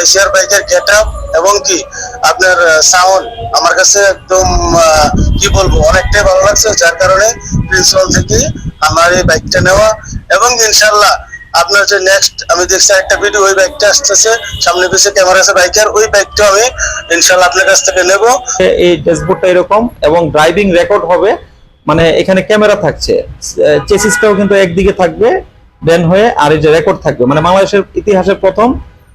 YCR বাইকের get up এবং কি আপনার সাউন্ড আমার কাছে একদম কি বলব, অনেকটাই ভালো লাগছে, যার কারণে প্রিন্সিপাল থেকে আমার এই বাইকটা নেওয়া এবং ইনশাল্লাহ আপনার যে নেক্সট আমি দেখছি একটা ভিডিও ওই বাইকটা আসতেছে, সামনে পিছিয়ে ক্যামেরা আছে বাইকের ওই বাইকটা আমি ইনশাল্লাহ আপনার কাছ থেকে নেব। এই ড্যাশবোর্ডটা এরকম এবং ড্রাইভিং রেকর্ড হবে মানে এখানে ক্যামেরা থাকছে চেসিসটাও কিন্তু একদিকে থাকবে দেন হয়ে আর এই যে রেকর্ড থাকবে মানে বাংলাদেশের ইতিহাসের প্রথম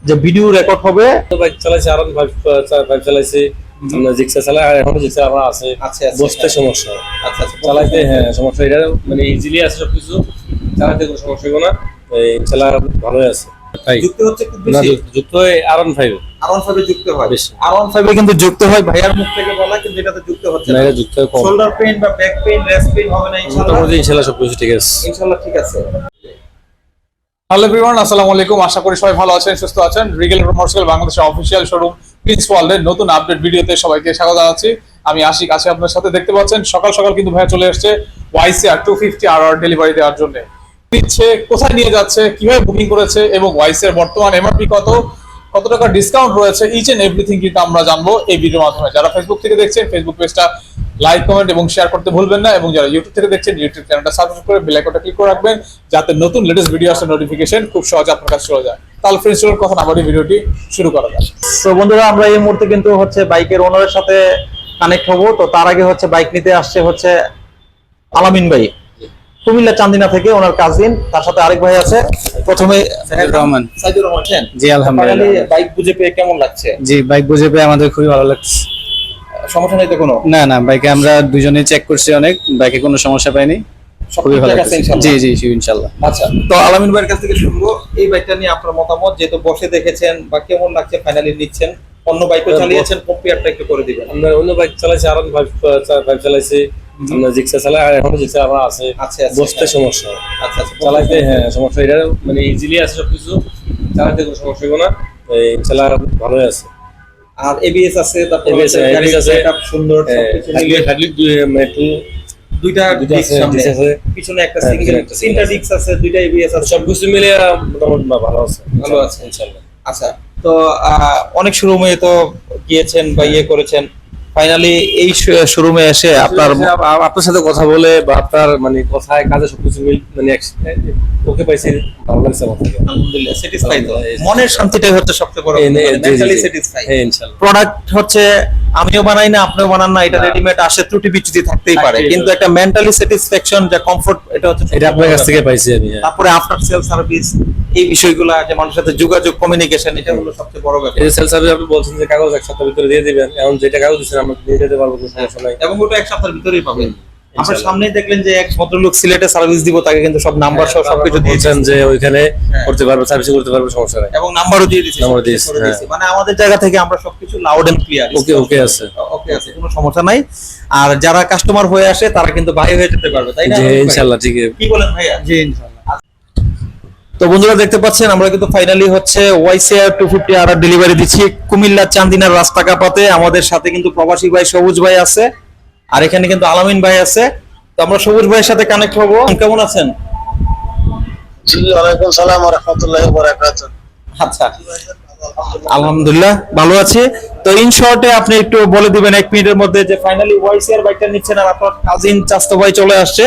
যে ভিডিও রেকর্ড হবে। বাইক চালাইছে আর ফাইভ ফাইভ চালাইছে। জিক্সা চালাই আর এখনও জিক্সা আমার আছে। আচ্ছা, আচ্ছা। বসতে সমস্যা। আচ্ছা চালাইতে হ্যাঁ সমস্যা। এটা মানে ইজিলি আছে সবকিছু। চালাতে কোনো সমস্যা হবে না। এই চালা ভালোই আছে। তাই? যুক্ত হচ্ছে খুব বেশি? যুক্ত- যুক্ত হয় আর ফাইভ আর ওয়ান ফাইভে যুক্ত হয়। বেশি। আর ওয়ান ফাইভে কিন্তু যুক্ত হয় ভাইয়ার মুখ থেকে বলা কিন্তু এটাতে যুক্ত হচ্ছে না এটা যুক্ত হয় শোল্ডার পেইন বা ব্যাক পেইন রেস্ট পেইন হবে না ইনশাআল্লাহ মোটামুটি ঠিক আছে। ইনশাআল্লাহ ঠিক আছে। হ্যালো এভরিওয়ান আসসালামু আলাইকুম। আশা করি সবাই ভালো আছেন, সুস্থ আছেন। রিগেল মোটরসাইকেল বাংলাদেশের অফিসিয়াল শোরুম প্রিন্স ওয়ার্ল্ডের নতুন আপডেট ভিডিওতে সবাইকে স্বাগত জানাচ্ছি। আমি আশিক, আছি আপনার সাথে। দেখতে পাচ্ছেন, সকাল সকাল কিন্তু ভাইয়া চলে আসছে ওয়াইসিআর টু ফিফটি আর ডেলিভারি দেওয়ার জন্য। দিচ্ছে, কোথায় নিয়ে যাচ্ছে, কীভাবে বুকিং করেছে এবং ওয়াইসিআর বর্তমান এমআরপি কত? কত টাকা ডিসকাউন্ট রয়েছে ইচ এন্ড এভরিথিং কিন্তু আমরা জানব এই ভিডিওর মাধ্যমে। যারা ফেসবুক থেকে দেখছেন ফেসবুক পেজটা লাইক কমেন্ট এবং শেয়ার করতে ভুলবেন না এবং যারা ইউটিউব থেকে দেখছেন ইউটিউব চ্যানেলটা সাবস্ক্রাইব করে বেল আইকনটা ক্লিক করে রাখবেন যাতে নতুন লেটেস্ট ভিডিও আসে নোটিফিকেশন খুব সহজে আপনার কাছে চলে যায়। তাহলে ফ্রেন্ডস চলুন কথা না ভিডিওটি শুরু করা যাক। তো বন্ধুরা, আমরা এই মুহূর্তে কিন্তু হচ্ছে বাইকের ওনারের সাথে কানেক্ট হব। তো তার আগে হচ্ছে বাইক নিতে আসছে হচ্ছে আলামিন ভাই। কুমিল্লা চান্দিনা থেকে ওনার কাজিন তার সাথে আরেক ভাই আছে। প্রথমে রহমান। সাইদুর রহমান জি আলহামদুলিল্লাহ। বাইক বুঝে পেয়ে কেমন লাগছে? জি বাইক বুঝে পেয়ে আমাদের খুবই ভালো লাগছে। সমস্যা নেই তো কোনো? না না বাইকে আমরা চেক করছি অনেক বাইকে কোনো সমস্যা পাইনি। খুবই ভালো? জি জি আচ্ছা তো আলামিন ভাইয়ের কাছ থেকে শুনব এই বাইকটা নিয়ে আপনার মতামত যেহেতু বসে দেখেছেন বা কেমন লাগছে ফাইনালি নিচ্ছেন? অন্য বাইকও চালিয়েছেন কম্পেয়ারটা একটু করে দিবেন? আমরা অন্য বাইক চালাইছে আর ফাইভ ফাইভ চালাইছে। আমরা জিক্সা চালাই আর এখনও জিক্সা আমার আছে। বসতে সমস্যা। আচ্ছা আচ্ছা চালাইতে হ্যাঁ সমস্যা। এটা মানে ইজিলি আছে সবকিছু। চালাতে কোনো সমস্যা হবে না। এই চালা ভালোই আছে। আর এবিএস আছে তারপর গাড়ির আছে। সুন্দর সবকিছু মিলিয়ে হাইড্রোলিক একটু দুইটা দুইটা ডিস্ক আছে। পিছনে একটা হ্যাঁ, সিঙ্গেল একটা তিনটা ডিস্ক আছে দুইটা এবিএস আছে। সবকিছু মিলে মোটামুটি ভালো আছে। ভালো আছে। ইনশাল্লাহ। আচ্ছা তো আহ, অনেক শোরুমে তো গিয়েছেন বা ইয়ে করেছেন। ফাইনালি এই শোরুমে এসে আপনার আপনার সাথে কথা বলে বা আপনার মানে কথায় কাজে সবকিছু মিল মানে ওকে পাইছি ভালো লাগছে আমার আলহামদুলিল্লাহ স্যাটিসফাই তো। মনের শান্তিটাই হচ্ছে সবচেয়ে বড় মেন্টালি স্যাটিসফাইড স্যাটিসফাই হ্যাঁ ইনশাআল্লাহ প্রোডাক্ট হচ্ছে আমিও বানাই না আপনিও বানান না এটা রেডিমেড আসে ত্রুটি বিচ্যুতি থাকতেই পারে। কিন্তু একটা মেন্টালি স্যাটিসফ্যাকশন যা কমফোর্ট এটা হচ্ছে এটা আপনার কাছ থেকে পাইছি আমি হ্যাঁ। তারপরে আফটার সেল সার্ভিস এই বিষয়গুলো যে মানুষের সাথে যোগাযোগ কমিউনিকেশন এটা হলো সবচেয়ে বড় ব্যাপার। এই সেল সার্ভিস আপনি বলছেন যে কাগজ এক সপ্তাহের ভিতরে দিয়ে দিবেন এখন যেটা কাগজ দিচ্ছেন আমরা দিয়ে দিতে পারব কোনো সমস্যা নাই। এবং ওটা এক সপ্তাহের ভিতরেই পাবেন। ইনশাআল্লাহ। সামনেই দেখলেন যে এক ভদ্রলোক সিলেটে সার্ভিস দিব তাকে কিন্তু সব নাম্বার সহ সবকিছু দিয়েছেন যে ওইখানে হ্যাঁ। করতে পারবে সার্ভিস করতে পারবে সমস্যা নাই। এবং নাম্বারও দিয়ে দিয়েছি নাম্বার দিয়েছি, হ্যাঁ। মানে আমাদের জায়গা থেকে আমরা সবকিছু loud and clear okay okay আছে। ওকে আছে কোনো সমস্যা নাই। আর যারা কাস্টমার হয়ে আসে তারা কিন্তু ভাই হয়ে যেতে পারবে তাই না? জি ভাই? ঠিক আছে কি বলেন ভাইয়া? জি তো বন্ধুরা দেখতে পাচ্ছেন আমরা কিন্তু ফাইনালি হচ্ছে ওয়াইসিআর টু ফিফটি আর ডেলিভারি দিচ্ছি। কুমিল্লা চান্দিনার রাস্তা কাপাতে আমাদের সাথে কিন্তু প্রবাসী ভাই সবুজ ভাই আছে। আর এখানে কিন্তু আলামিন ভাই আছে। তো আমরা সবুজ ভাইয়ের সাথে কানেক্ট হব। কেমন আছেন? জি ওয়ালাইকুম সালাম রহমতুল্লাহ বরাকাত আচ্ছা। আলহামদুলিল্লাহ ভালো আছি। তো ইন শর্টে আপনি একটু বলে দিবেন এক মিনিটের মধ্যে যে ফাইনালি ওয়াইসিআর বাইকটা নিচ্ছেন আর আপনার কাজিন চাস্তো ভাই চলে আসছে।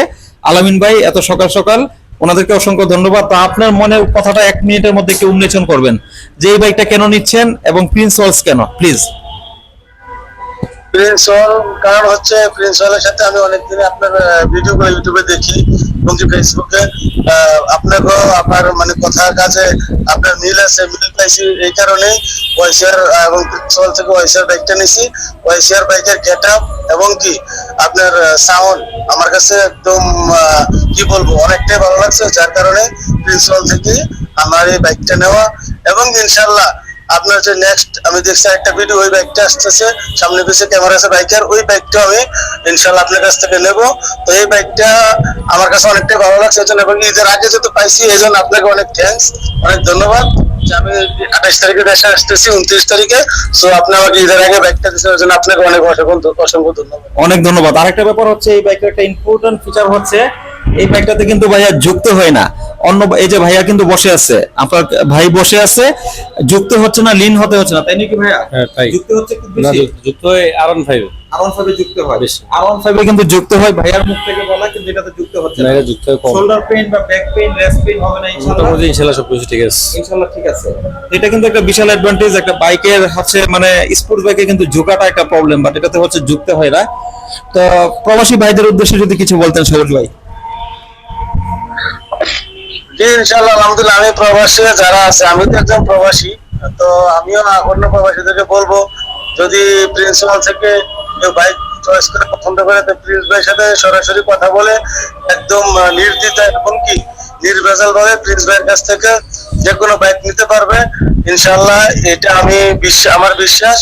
আলামিন ভাই এত সকাল সকাল ওনাদেরকে অসংখ্য ধন্যবাদ। তো আপনার মনের কথাটা এক মিনিটের মধ্যে একটু উন্মোচন করবেন। যে এই বাইকটা কেন নিচ্ছেন এবং প্রিন্স কেন? প্লিজ প্রিন্স হল কারণ হচ্ছে প্রিন্স হলের সাথে আমি অনেকদিন আপনার ভিডিও গুলো ইউটিউবে দেখি এবং কি ফেসবুকে আহ, আপনাকেও আপনার মানে কথার কাজে আপনার মিল আছে মিল পাইছি এই কারণে ওয়াইসিআর এবং প্রিন্স হল থেকে ওয়াইসিআর বাইকটা নিছি। ওয়াইসিআর বাইকের গেট আপ এবং কি আপনার সাউন্ড আমার কাছে একদম কি বলব অনেকটাই ভালো লাগছে যার কারণে প্রিন্স হল থেকে আমার এই বাইকটা নেওয়া। এবং ইনশাল্লাহ আপনার যে নেক্সট আমি দেখছি একটা ভিডিও ওই বাইকটা আসতেছে, সামনে পিছিয়ে ক্যামেরা আছে বাইকের ওই বাইকটা আমি ইনশাল্লাহ আপনার কাছ থেকে নেব। তো এই বাইকটা আমার কাছে অনেকটাই ভালো লাগছে, এজন্য এবং ঈদের আগে যেহেতু পাইছি এই জন্য আপনাকে অনেক থ্যাঙ্কস অনেক ধন্যবাদ। আমি আঠাশ তারিখে দেশে আসতেছি, উনত্রিশ তারিখে সো আপনি আমাকে ঈদের আগে বাইকটা দিচ্ছেন জন্য আপনাকে অনেক অসংখ্য অসংখ্য ধন্যবাদ। অনেক ধন্যবাদ। আরেকটা ব্যাপার হচ্ছে, এই বাইকের একটা ইম্পর্টেন্ট ফিচার হচ্ছে এই বাইকটাতে কিন্তু ভাইয়া যুক্ত হয় না। অন্য এই যে ভাইয়া কিন্তু বসে আছে। আপনার ভাই বসে আছে যুক্ত হচ্ছে না লিন হতে হচ্ছে না তাই নাকি ভাইয়া? হ্যাঁ যুক্ত হচ্ছে খুব বেশি? যুক্ত- হয় R one five R one ফাইভে যুক্ত হয়। আর ফাইভে কিন্তু যুক্ত হয় ভাইয়ার মুখ থেকে বলা কিন্তু এটাতে যুক্ত হচ্ছে না। এটা যুক্ত হয় কম। শোল্ডার পেইন বা ব্যাক পেইন পেইন হবে না ইনশাআল্লাহ। মোটামুটি ইনশাল্লাহ সবকিছু ঠিক আছে। ইনশাআল্লাহ ঠিক আছে। এটা কিন্তু একটা বিশাল অ্যাডভান্টেজ একটা বাইকের হচ্ছে মানে স্পোর্টস বাইকে কিন্তু ঝুঁকাটা একটা প্রবলেম বাট এটাতে হচ্ছে যুক্ত হয় না। তো প্রবাসী ভাইদের উদ্দেশ্যে যদি কিছু বলতেন সবুজ ভাই। ইনশাল্লাহ আলহামদুলিল্লাহ আমি প্রবাসী যারা আছে আমি তো একজন প্রবাসী তো আমিও অন্য প্রবাসীদেরকে বলব যদি প্রিন্সিপাল থেকে বাইক চয়েস করে পছন্দ করে তো প্রিন্স ভাইয়ের সাথে সরাসরি কথা বলে একদম আহ, নির্দ্বিধা কি নির্ভেজাল ভাবে প্রিন্স ভাইয়ের কাছ থেকে যে কোনো বাইক নিতে পারবে। ইনশাল্লাহ এটা আমি আমার বিশ্বাস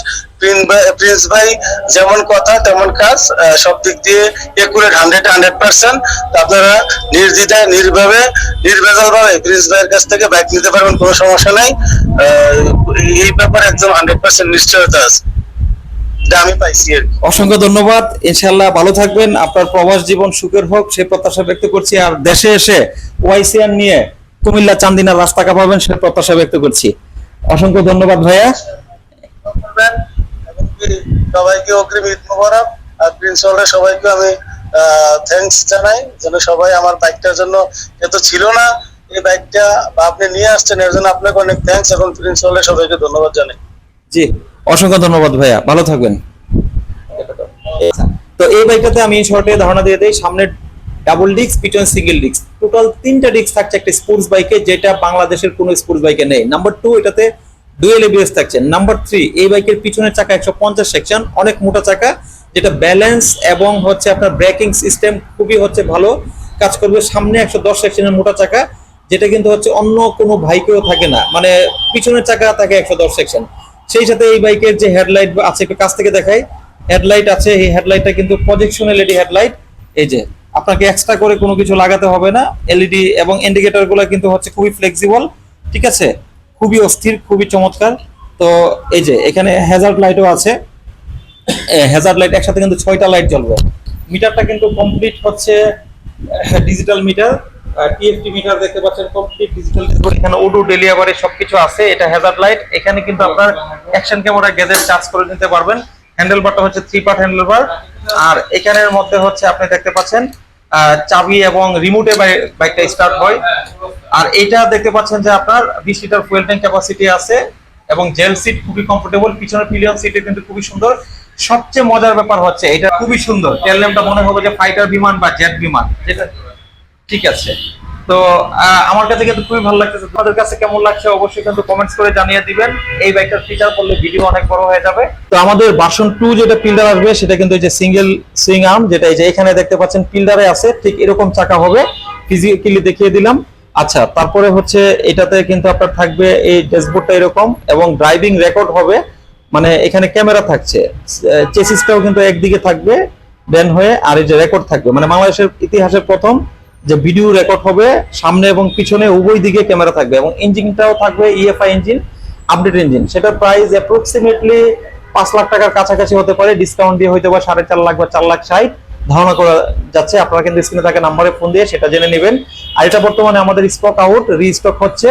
প্রিন্স ভাই যেমন কথা তেমন কাজ সব দিক দিয়ে একুরেট হান্ড্রেড হান্ড্রেড পার্সেন্ট আপনারা নির্দ্বিধায় নির্ভাবে নির্ভেজাল ভাবে প্রিন্স ভাইয়ের কাছ থেকে বাইক নিতে পারবেন কোনো সমস্যা নাই। এই ব্যাপারে একদম হান্ড্রেড পার্সেন্ট নিশ্চয়তা আছে। আমি পাইছি আর অসংখ্য ধন্যবাদ। ইনশাআল্লাহ ভালো থাকবেন। আপনার প্রবাস জীবন সুখের হোক সে প্রত্যাশা ব্যক্ত করছি। আর দেশে এসে ওয়াইসিআর নিয়ে কুমিল্লা চান্দিনা রাস্তা কাপাবেন সে প্রত্যাশা ব্যক্ত করছি। অসংখ্য ধন্যবাদ ভাইয়া। সবাইকে অগ্রিম ঈদ মোবারক আর প্রিন্স সবাইকে আমি থ্যাঙ্কস জানাই যেন সবাই আমার বাইকটার জন্য এত ছিল না। এই বাইকটা আপনি নিয়ে আসছেন, এর জন্য আপনাকে অনেক থ্যাঙ্কস এবং প্রিন্স হলের সবাইকে ধন্যবাদ জানাই। জি, অসংখ্য ধন্যবাদ ভাইয়া। ভালো থাকবেন। তো এই বাইকটাতে আমি শর্টে ধারণা দিয়ে দেই, সামনে ডাবল ডিস্ক পিছনে সিঙ্গেল ডিস্ক টোটাল তিনটা ডিস্ক থাকছে একটা স্পোর্টস বাইকে যেটা বাংলাদেশের কোনো স্পোর্টস বাইকে নেই। নাম্বার টু এটাতে ডুয়েল এবিএস থাকছে। নাম্বার থ্রি এই বাইকের পিছনের চাকা একশো পঞ্চাশ সেকশন অনেক মোটা চাকা। যেটা ব্যালেন্স এবং হচ্ছে আপনার ব্রেকিং সিস্টেম খুবই হচ্ছে ভালো। কাজ করবে সামনে একশো দশ সেকশনের মোটা চাকা, যেটা কিন্তু হচ্ছে অন্য কোনো বাইকেও থাকে না। মানে পিছনের চাকা থাকে একশো দশ সেকশন সেই সাথে এই বাইকের যে হেডলাইট আছে, একটু কাছ থেকে দেখাই। হেডলাইট আছে, এই হেডলাইটটা কিন্তু প্রজেকশন এলইডি হেডলাইট এই যে, আপনাকে এক্সট্রা করে কোনো কিছু লাগাতে হবে না। এলইডি এবং ইন্ডিকেটরগুলো কিন্তু হচ্ছে খুবই ফ্লেক্সিবল ঠিক আছে? খুবই অস্থির, খুবই চমৎকার। তো এই যে, এখানে হ্যাজার্ড লাইটও আছে। হ্যাজার্ড লাইট, একসাথে কিন্তু ছয়টা লাইট জ্বলবে। মিটারটা কিন্তু কমপ্লিট হচ্ছে ডিজিটাল মিটার। টিএফটি মিটার দেখতে পাচ্ছেন কমপ্লিট ডিজিটাল এখানে ওডো ডেলিভারি সবকিছু আছে, এটা হ্যাজার্ড লাইট। এখানে কিন্তু আপনার অ্যাকশন ক্যামেরা গেজের চার্জ করে নিতে পারবেন। হ্যান্ডেল বারটা হচ্ছে থ্রি পার্ট হ্যান্ডেল বার আর এখানের মধ্যে হচ্ছে আপনি দেখতে পাচ্ছেন চাবি এবং রিমোটে বাইকটা স্টার্ট হয়। আর এটা দেখতে পাচ্ছেন যে আপনার বিশ লিটার ফুয়েল ট্যাঙ্ক ক্যাপাসিটি আছে এবং জেল সিট খুবই কমফোর্টেবল পিছনের পিলিয়ন সিটে কিন্তু খুবই সুন্দর। সবচেয়ে মজার ব্যাপার হচ্ছে, এটা খুবই সুন্দর। টেল ল্যাম্পটা মনে হবে যে ফাইটার বিমান বা জেট বিমান। ঠিক আছে। তো আমার কাছে কিন্তু খুবই ভালো লাগতেছে। তোমাদের কাছে কেমন লাগছে অবশ্যই কিন্তু কমেন্টস করে জানিয়ে দিবেন। এই বাইকটার ফিচার করলে ভিডিও অনেক বড় হয়ে যাবে। তো আমাদের ভার্সন টু যেটা পিল্ডার আসবে, সেটা কিন্তু এই যে সিঙ্গেল সুইং আর্ম যেটা এই যে এখানে দেখতে পাচ্ছেন পিল্ডারে আছে, ঠিক এরকম চাকা হবে। ফিজিক্যালি দেখিয়ে দিলাম। আচ্ছা তারপরে হচ্ছে এটাতে কিন্তু আপনার থাকবে এই ড্যাশবোর্ডটা এরকম এবং ড্রাইভিং রেকর্ড হবে। মানে এখানে ক্যামেরা থাকছে। চেসিসটাও কিন্তু একদিকে থাকবে, দেন হয়ে আর এই যে রেকর্ড থাকবে। মানে বাংলাদেশের ইতিহাসের প্রথম যে ভিডিও রেকর্ড হবে, সামনে এবং পিছনে উভয় দিকে ক্যামেরা থাকবে এবং ইঞ্জিনটাও থাকবে ইএফআই ইঞ্জিন আপডেট ইঞ্জিন সেটার প্রাইস অ্যাপ্রক্সিমেটলি পাঁচ লাখ টাকার কাছাকাছি হতে পারে ডিসকাউন্ট দিয়ে হয়তো বা সাড়ে চার লাখ বা চার লাখ ষাট। ধারণা করা যাচ্ছে আপনারা কিন্তু স্ক্রিনে থাকা নাম্বারে ফোন দিয়ে সেটা জেনে নেবেন। আর এটা বর্তমানে আমাদের স্টক আউট রিস্টক হচ্ছে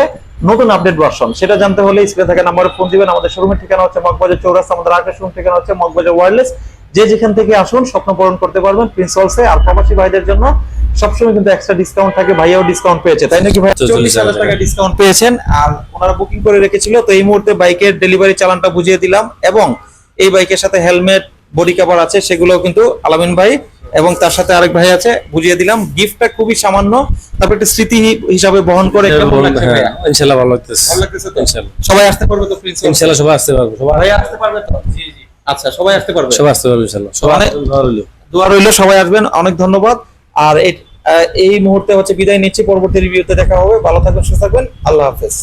নতুন আপডেট ভার্সন সেটা জানতে হলে স্ক্রিনে থাকা নাম্বারে ফোন দিবেন। আমাদের শোরুমের ঠিকানা হচ্ছে মগবাজার চৌরাস্তা আমাদের আরেকটা শোরুম ঠিকানা হচ্ছে মগবাজার ওয়্যারলেস যে যেখান থেকে আসুন স্বপ্ন পূরণ করতে পারবেন প্রিন্সিপালসে আর প্রবাসী ভাইদের জন্য সবসময় কিন্তু এক্সট্রা ডিসকাউন্ট থাকে ভাইয়াও ডিসকাউন্ট পেয়েছে তাই নাকি ভাই? চল্লিশ হাজার হাজার টাকা। ডিসকাউন্ট পেয়েছেন। আর ওনারা বুকিং করে রেখেছিল তো এই মুহূর্তে বাইকের ডেলিভারি চালানটা বুঝিয়ে দিলাম। এবং এই বাইকের সাথে হেলমেট বডি কাভার আছে সেগুলো কিন্তু আলামিন ভাই এবং তার সাথে আরেক ভাই আছে বুঝিয়ে দিলাম। গিফটটা খুবই সামান্য। তারপর একটা স্মৃতি হিসাবে বহন করে? হ্যাঁ, ইনশাল্লাহ ভালো লাগতেছে। ভালো লাগতেছে তো? ইনশাল্লাহ সবাই আসতে পারবে তো প্রিন্সিপাল? ইনশাল্লাহ সবাই আসতে পারবে সবাই। ভাই আসতে পারবে তো? জি জি। আচ্ছা সবাই আসতে পারবে? সবাই আসতে পারবে ইনশাল্লাহ সবাই দোয়া রইল। সবাই আসবেন অনেক ধন্যবাদ। আর এই- এই মুহূর্তে হচ্ছে বিদায় নিচ্ছি পরবর্তী রিভিউতে দেখা হবে। ভালো থাকবেন সুস্থ থাকবেন। আল্লাহ হাফেজ।